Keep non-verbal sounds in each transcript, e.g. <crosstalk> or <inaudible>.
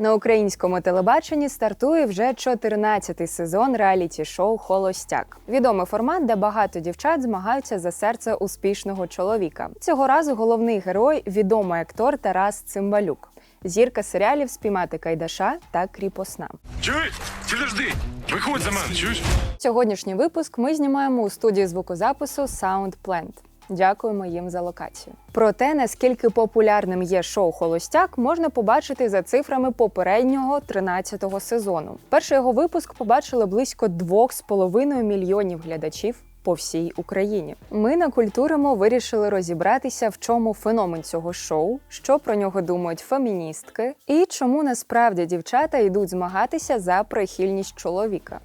На українському телебаченні стартує вже 14-й сезон реаліті-шоу Холостяк. Відомий формат, де багато дівчат змагаються за серце успішного чоловіка. Цього разу головний герой відомий актор Тарас Цимбалюк. Зірка серіалів Спіймати Кайдаша та Кріпосна. Чуєш? Підожди! Виходь за мене, чуєш? Сьогоднішній випуск ми знімаємо у студії звукозапису Sound Plant. Дякуємо їм за локацію. Про те, наскільки популярним є шоу Холостяк, можна побачити за цифрами попереднього 13-го сезону. Перший його випуск побачили близько 2,5 мільйонів глядачів. По всій Україні ми на культуримо вирішили розібратися, в чому феномен цього шоу, що про нього думають феміністки, і чому насправді дівчата йдуть змагатися за прихильність чоловіка.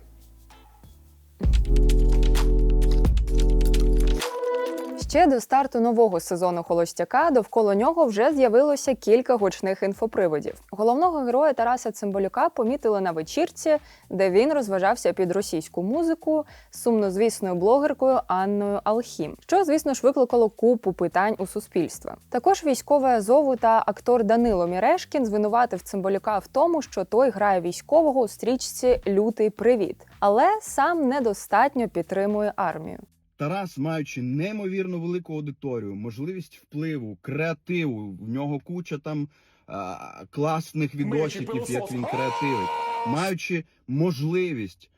Ще до старту нового сезону Холостяка довкола нього вже з'явилося кілька гучних інфоприводів. Головного героя Тараса Цимбалюка помітили на вечірці, де він розважався під російську музику з сумнозвісною блогеркою Анною Алхім, що, звісно ж, викликало купу питань у суспільства. Також військовий Азову та актор Данило Мірешкін звинуватив Цимбалюка в тому, що той грає військового у стрічці Лютий привіт, але сам недостатньо підтримує армію. Тарас, маючи неймовірно велику аудиторію, можливість впливу, креативу, в нього куча там а, класних відосиків, як він креативить, маючи можливість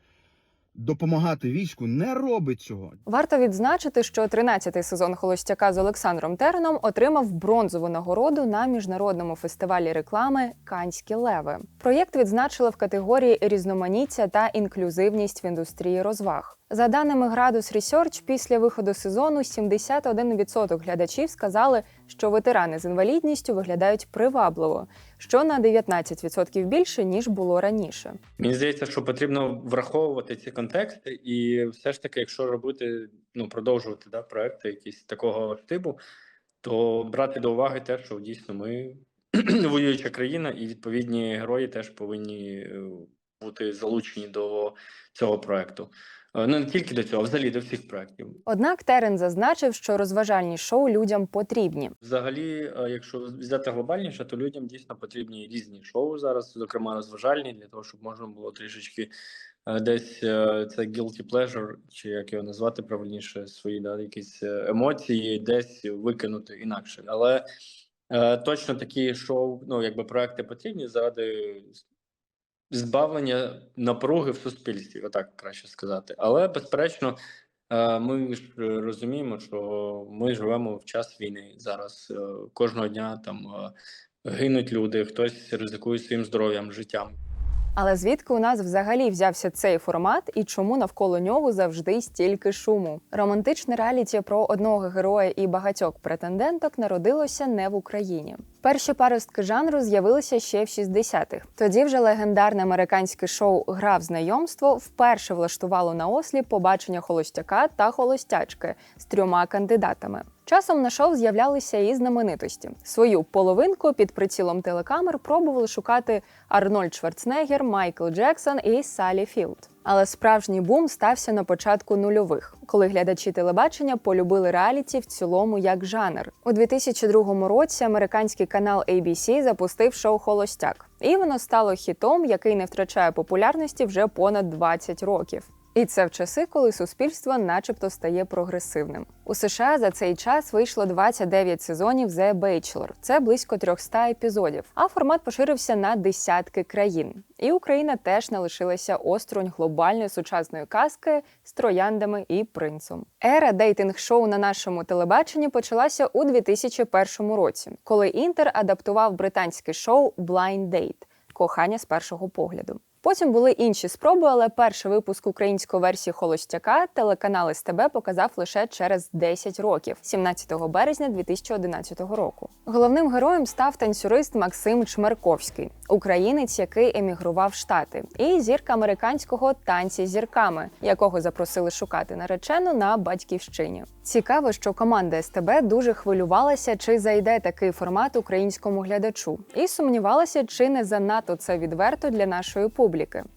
допомагати війську, не робить цього. Варто відзначити, що 13-й сезон Холостяка з Олександром Тереном отримав бронзову нагороду на міжнародному фестивалі реклами Канські леви. Проєкт відзначили в категорії різноманіття та інклюзивність в індустрії розваг. За даними Градус Research, після виходу сезону 71% глядачів сказали, що ветерани з інвалідністю виглядають привабливо, що на 19% більше ніж було раніше. Мені здається, що потрібно враховувати ці контексти, і все ж таки, якщо робити, ну продовжувати да, проекти якісь такого типу, то брати до уваги те, що дійсно ми <clears throat> воююча країна, і відповідні герої теж повинні е, бути залучені до цього проекту. Е, Ну не тільки до цього, а взагалі до всіх проектів. Однак Терен зазначив, що розважальні шоу людям потрібні. Взагалі, е, якщо взяти глобальніше, то людям дійсно потрібні різні шоу зараз, зокрема розважальні, для того, щоб можна було трішечки е, десь це guilty pleasure, чи як його назвати правильніше, свої да, якісь емоції десь викинути інакше. Але точно такі шоу, ну якби проекти потрібні заради збавлення напруги в суспільстві, отак краще сказати. Але безперечно, е, ми ж е, розуміємо, що ми живемо в час війни зараз. е, Кожного дня там гинуть люди, хтось ризикує своїм здоров'ям, життям. Але звідки у нас взагалі взявся цей формат і чому навколо нього завжди стільки шуму? Романтичне реаліті про одного героя і багатьох претенденток народилося не в Україні. Перші паростки жанру з'явилися ще в 60-х. Тоді вже легендарне американське шоу Гра в знайомство вперше влаштувало на ослі побачення холостяка та холостячки з трьома кандидатами. Часом на шоу з'являлися і знаменитості. Свою половинку під прицілом телекамер пробували шукати Арнольд Шварценеггер, Майкл Джексон і Салі Філд. Але справжній бум стався на початку нульових, коли глядачі телебачення полюбили реаліті в цілому як жанр. У 2002 році американський канал ABC запустив шоу Холостяк, і воно стало хітом, який не втрачає популярності вже понад 20 років. І це в часи, коли суспільство, начебто, стає прогресивним. У США за цей час вийшло 29 сезонів The Bachelor. Це близько 300 епізодів. А формат поширився на десятки країн. І Україна теж не лишилася осторонь глобальної сучасної казки з трояндами і принцом. Ера дейтинг-шоу на нашому телебаченні почалася у 2001 році, коли Інтер адаптував британське шоу Blind Date – кохання з першого погляду. Потім були інші спроби, але перший випуск української версії Холостяка телеканал СТБ показав лише через 10 років, 17 березня 2011 року. Головним героєм став танцюрист Максим Чмерковський, українець, який емігрував в Штати, і зірка американського танці зірками, якого запросили шукати наречену на батьківщині. Цікаво, що команда СТБ дуже хвилювалася, чи зайде такий формат українському глядачу, і сумнівалася, чи не занадто це відверто для нашої публіки.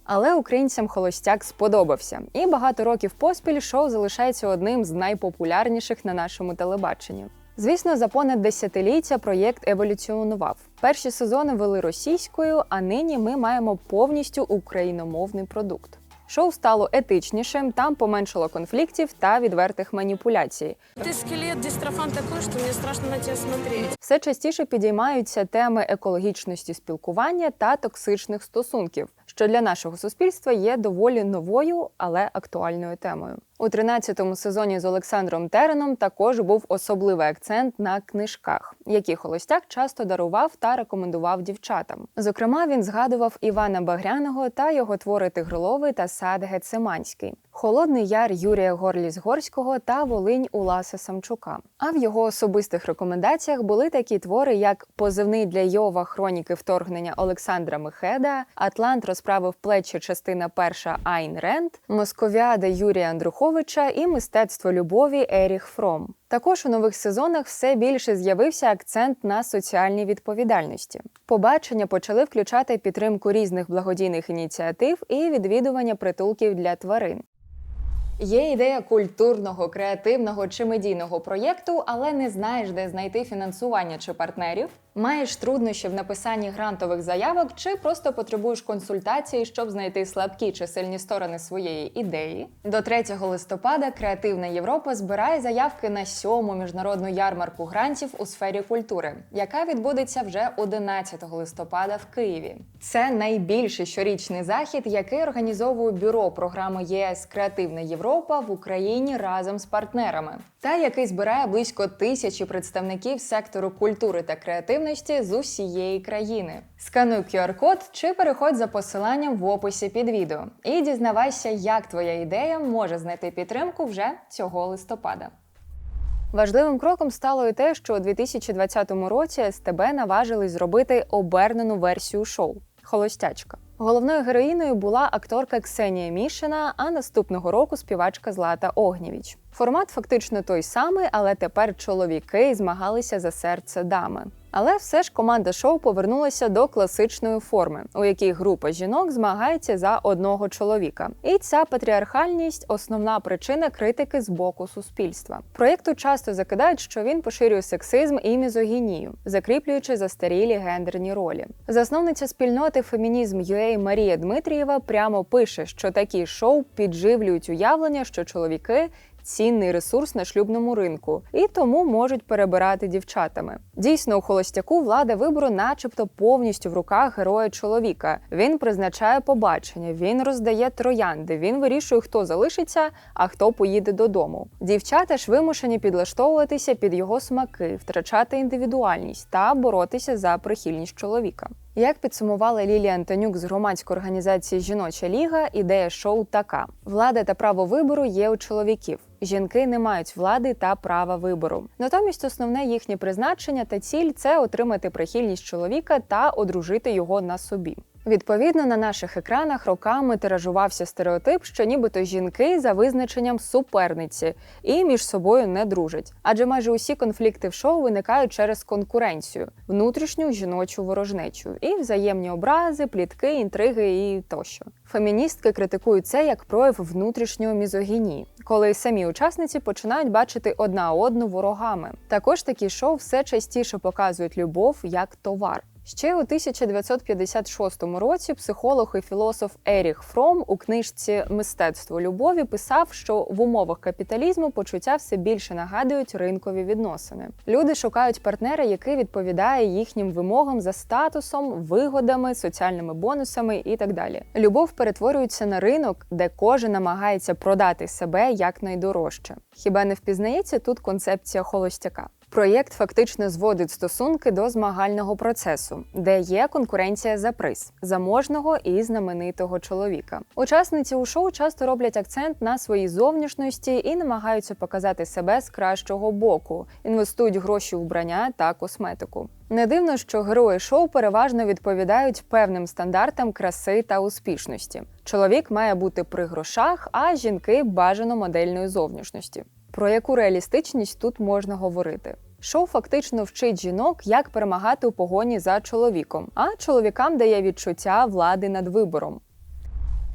Але українцям холостяк сподобався, і багато років поспіль шоу залишається одним з найпопулярніших на нашому телебаченні. Звісно, за понад десятиліття проєкт еволюціонував. Перші сезони вели російською, а нині ми маємо повністю україномовний продукт. Шоу стало етичнішим, там поменшало конфліктів та відвертих маніпуляцій. Ты скелет, дистрофан такой, что мне страшно на тебя смотреть. Все частіше підіймаються теми екологічності спілкування та токсичних стосунків, що для нашого суспільства є доволі новою, але актуальною темою. У 13-му сезоні з Олександром Тереном також був особливий акцент на книжках, які холостяк часто дарував та рекомендував дівчатам. Зокрема, він згадував Івана Багряного та його твори Тигроловий та Сад Гециманський. Холодний яр Юрія Горліс-Горського та Волинь Уласа Самчука. А в його особистих рекомендаціях були такі твори, як Позивний для Йова хроніки вторгнення Олександра Мехеда, Атлант розправив плечі, частина перша Айн Ренд, Московіада Юрія Андруховича і Мистецтво любові Еріх Фром. Також у нових сезонах все більше з'явився акцент на соціальній відповідальності. Побачення почали включати підтримку різних благодійних ініціатив і відвідування притулків для тварин. Є ідея культурного, креативного чи медійного проєкту, але не знаєш, де знайти фінансування чи партнерів. Маєш труднощі в написанні грантових заявок, чи просто потребуєш консультації, щоб знайти слабкі чи сильні сторони своєї ідеї. До 3 листопада Креативна Європа збирає заявки на сьому міжнародну ярмарку грантів у сфері культури, яка відбудеться вже 11 листопада в Києві. Це найбільший щорічний захід, який організовує бюро програми ЄС Креативна Європа в Україні разом з партнерами, та який збирає близько тисячі представників сектору культури та креативності з усієї країни. Скануй QR-код чи переходь за посиланням в описі під відео і дізнавайся, як твоя ідея може знайти підтримку вже цього листопада. Важливим кроком стало і те, що у 2020 році СТБ наважились зробити обернену версію шоу Холостячка. Головною героїною була акторка Ксенія Мішина, а наступного року співачка Злата Огнєвіч. Формат фактично той самий, але тепер чоловіки змагалися за серце дами. Але все ж команда шоу повернулася до класичної форми, у якій група жінок змагається за одного чоловіка. І ця патріархальність основна причина критики з боку суспільства. Проєкту часто закидають, що він поширює сексизм і мізогінію, закріплюючи застарілі гендерні ролі. Засновниця спільноти фемінізм UA Марія Дмитрієва прямо пише, що такі шоу підживлюють уявлення, що чоловіки цінний ресурс на шлюбному ринку і тому можуть перебирати дівчатами. Дійсно, у холостяку влада вибору, начебто, повністю в руках героя чоловіка. Він призначає побачення, він роздає троянди, він вирішує, хто залишиться, а хто поїде додому. Дівчата ж вимушені підлаштовуватися під його смаки, втрачати індивідуальність та боротися за прихильність чоловіка. Як підсумувала Лілія Антонюк з громадської організації Жіноча ліга, ідея шоу така: влада та право вибору є у чоловіків. Жінки не мають влади та права вибору. Натомість основне їхнє призначення та ціль це отримати прихильність чоловіка та одружити його на собі. Відповідно, на наших екранах роками тиражувався стереотип, що нібито жінки за визначенням суперниці і між собою не дружать. Адже майже усі конфлікти в шоу виникають через конкуренцію, внутрішню жіночу ворожнечу і взаємні образи, плітки, інтриги і тощо. Феміністки критикують це як прояв внутрішньої мізогінії, коли самі учасниці починають бачити одна одну ворогами. Також такі шоу все частіше показують любов як товар. Ще у 1956 році психолог і філософ Еріх Фром у книжці Мистецтво любові писав, що в умовах капіталізму почуття все більше нагадують ринкові відносини. Люди шукають партнера, який відповідає їхнім вимогам за статусом, вигодами, соціальними бонусами і так далі. Любов перетворюється на ринок, де кожен намагається продати себе якнайдорожче. Хіба не впізнається тут концепція холостяка? Проєкт фактично зводить стосунки до змагального процесу, де є конкуренція за приз заможного і знаменитого чоловіка. Учасниці у шоу часто роблять акцент на своїй зовнішності і намагаються показати себе з кращого боку, інвестують гроші в вбрання та косметику. Не дивно, що герої шоу переважно відповідають певним стандартам краси та успішності. Чоловік має бути при грошах, а жінки бажано модельної зовнішності. Про яку реалістичність тут можна говорити? Шоу фактично вчить жінок, як перемагати у погоні за чоловіком, а чоловікам дає відчуття влади над вибором.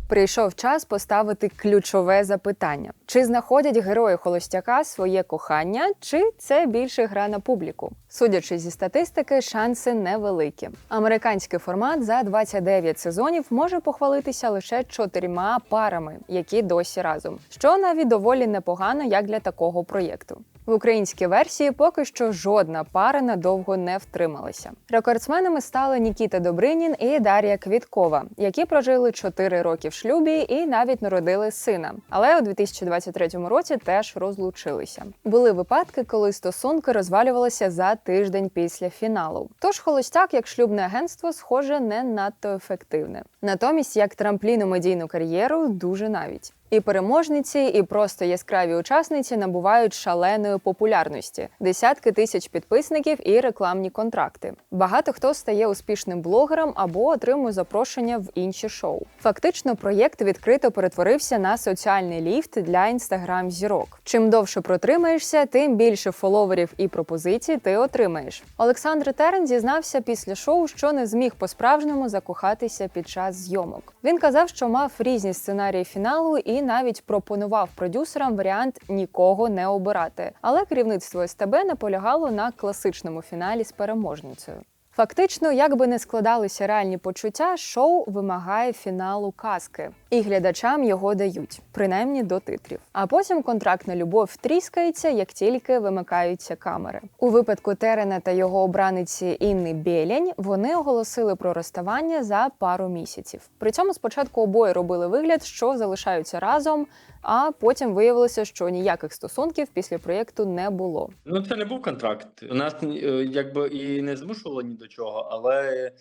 Прийшов час поставити ключове запитання: чи знаходять герої холостяка своє кохання, чи це більше гра на публіку? Судячи зі статистики, шанси невеликі. Американський формат за 29 сезонів може похвалитися лише чотирма парами, які досі разом, що навіть доволі непогано як для такого проєкту. В українській версії поки що жодна пара надовго не втрималася. Рекордсменами стали Нікіта Добринін і Дар'я Квіткова, які прожили 4 роки в шлюбі і навіть народили сина. Але у 2023 році теж розлучилися. Були випадки, коли стосунки розвалювалися за тиждень після фіналу. Тож холостяк, як шлюбне агентство, схоже, не надто ефективне. Натомість, як трамплін медійну кар'єру, дуже навіть. І переможниці, і просто яскраві учасниці набувають шаленої популярності, десятки тисяч підписників і рекламні контракти. Багато хто стає успішним блогером або отримує запрошення в інші шоу. Фактично, проєкт відкрито перетворився на соціальний ліфт для інстаграм зірок. Чим довше протримаєшся, тим більше фоловерів і пропозицій ти отримаєш. Олександр Терен зізнався після шоу, що не зміг по-справжньому закохатися під час зйомок. Він казав, що мав різні сценарії фіналу і навіть пропонував продюсерам варіант нікого не обирати. Але керівництво СТБ наполягало на класичному фіналі з переможницею. Фактично, як би не складалися реальні почуття, шоу вимагає фіналу казки, і глядачам його дають, принаймні до титрів. А потім контрактна любов тріскається, як тільки вимикаються камери. У випадку Терена та його обраниці Інни Білянь вони оголосили про розставання за пару місяців. При цьому спочатку обоє робили вигляд, що залишаються разом, а потім виявилося, що ніяких стосунків після проєкту не було. Ну, це не був контракт. У нас е, якби і не змушувало ні до чого, але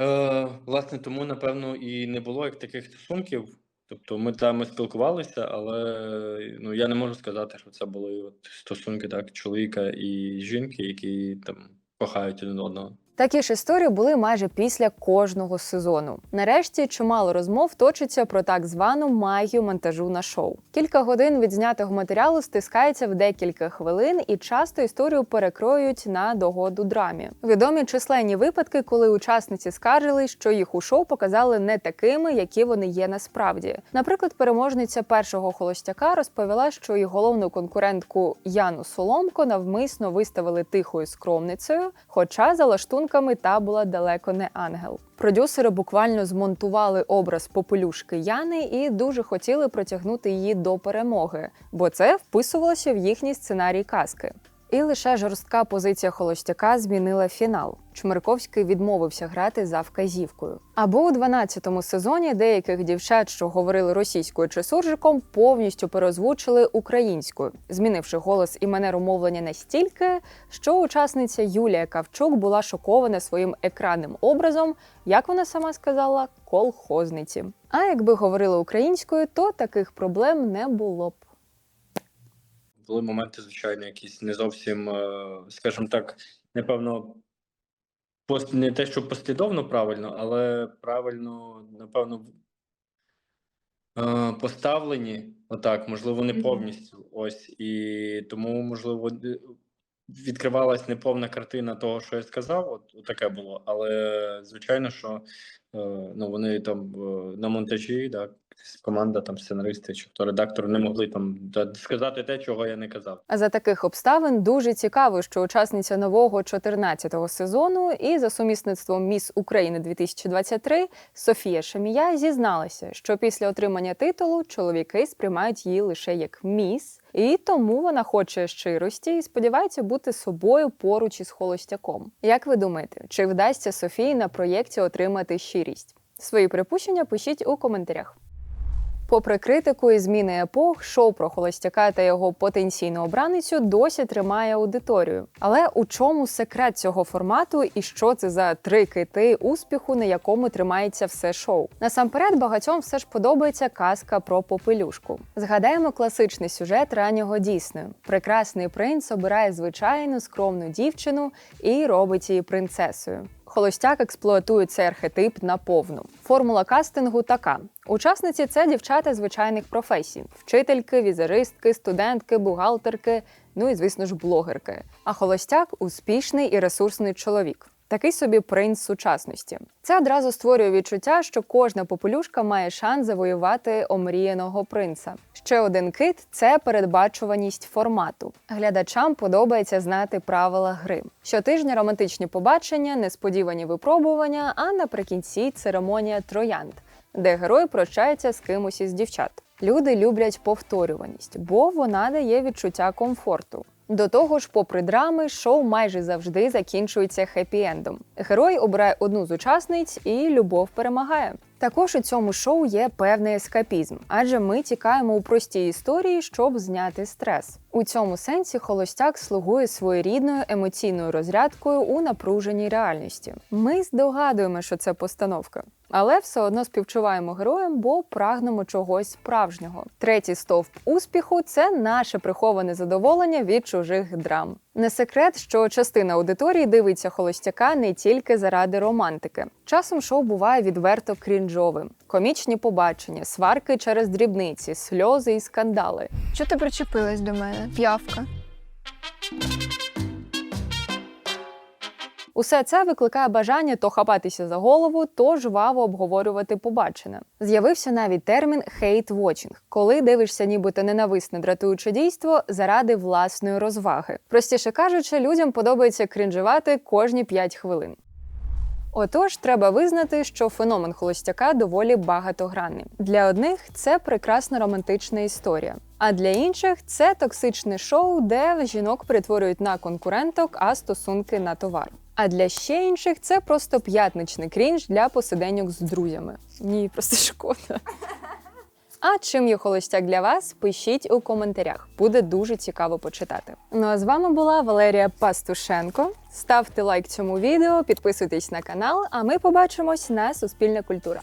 е, власне тому, напевно, і не було як таких стосунків. Тобто ми там спілкувалися, але ну я не можу сказати, що це були от стосунки так, чоловіка і жінки, які там кохають один одного. Такі ж історії були майже після кожного сезону. Нарешті чимало розмов точиться про так звану магію монтажу на шоу. Кілька годин від знятого матеріалу стискається в декілька хвилин, і часто історію перекроюють на догоду драмі. Відомі численні випадки, коли учасниці скаржили, що їх у шоу показали не такими, які вони є насправді. Наприклад, переможниця першого холостяка розповіла, що її головну конкурентку Яну Соломко навмисно виставили тихою скромницею, хоча за лаштунками та була далеко не ангел. Продюсери буквально змонтували образ попелюшки Яни і дуже хотіли протягнути її до перемоги, бо це вписувалося в їхній сценарій казки. І лише жорстка позиція холостяка змінила фінал. Чмирковський відмовився грати за вказівкою. Або у 12-му сезоні деяких дівчат, що говорили російською чи суржиком, повністю переозвучили українською, змінивши голос і манеру мовлення настільки, що учасниця Юлія Кавчук була шокована своїм екранним образом, як вона сама сказала, колхозниці. А якби говорили українською, то таких проблем не було б. Були моменти, звичайно, якісь не зовсім, е, скажімо так, напевно, пост не те, що послідовно правильно, але правильно, напевно, е, поставлені. Отак, можливо, не повністю. Ось і тому, можливо, д- відкривалась неповна картина того, що я сказав. От, таке було. Але звичайно, що е, ну, вони там е, на монтажі, так, команда, там сценаристи чи хто редактор не могли там сказати те, чого я не казав. А за таких обставин дуже цікаво, що учасниця нового 14-го сезону і за сумісництвом Міс України 2023 Софія Шамія зізналася, що після отримання титулу чоловіки сприймають її лише як міс, і тому вона хоче щирості і сподівається бути собою поруч із холостяком. Як ви думаєте, чи вдасться Софії на проєкті отримати щирість? Свої припущення пишіть у коментарях. Попри критику і зміни епох, шоу про холостяка та його потенційну обраницю досі тримає аудиторію. Але у чому секрет цього формату і що це за три кити успіху, на якому тримається все шоу? Насамперед, багатьом все ж подобається казка про попелюшку. Згадаємо класичний сюжет раннього Діснею. Прекрасний принц обирає звичайну скромну дівчину і робить її принцесою. Холостяк експлуатує цей архетип наповну. Формула кастингу така: учасниці це дівчата звичайних професій: вчительки, візеристки, студентки, бухгалтерки, ну і звісно ж блогерки. А холостяк успішний і ресурсний чоловік. Такий собі принц сучасності. Це одразу створює відчуття, що кожна попелюшка має шанс завоювати омріяного принца. Ще один кит це передбачуваність формату. Глядачам подобається знати правила гри. Щотижня романтичні побачення, несподівані випробування, а наприкінці церемонія троянд, де герой прощається з кимось із дівчат. Люди люблять повторюваність, бо вона дає відчуття комфорту. До того ж, попри драми, шоу майже завжди закінчується хеппі-ендом. Герой обирає одну з учасниць, і любов перемагає. Також у цьому шоу є певний ескапізм, адже ми тікаємо у прості історії, щоб зняти стрес. У цьому сенсі холостяк слугує своєрідною емоційною розрядкою у напруженій реальності. Ми здогадуємо, що це постановка. Але все одно співчуваємо героям, бо прагнемо чогось справжнього. Третій стовп успіху це наше приховане задоволення від чужих драм. Не секрет, що частина аудиторії дивиться холостяка не тільки заради романтики. Часом шоу буває відверто крінжовим: комічні побачення, сварки через дрібниці, сльози і скандали. Чого ти причепилась до мене? П'явка. Усе це викликає бажання то хапатися за голову, то жваво обговорювати побачене. З'явився навіть термін хейт-вотчинг, коли дивишся нібито ненависне дратуюче дійство заради власної розваги. Простіше кажучи, людям подобається крінжувати кожні 5 хвилин. Отож, треба визнати, що феномен холостяка доволі багатогранний. Для одних це прекрасна романтична історія, а для інших це токсичне шоу, де жінок перетворюють на конкуренток, а стосунки на товар. А для ще інших це просто п'ятничний крінж для посиденьок з друзями. Ні, просто <laughs> шкода. А чим є холостяк для вас? Пишіть у коментарях. Буде дуже цікаво почитати. Ну а з вами була Валерія Пастушенко. Ставте лайк цьому відео, підписуйтесь на канал, а ми побачимось на Суспільна культура.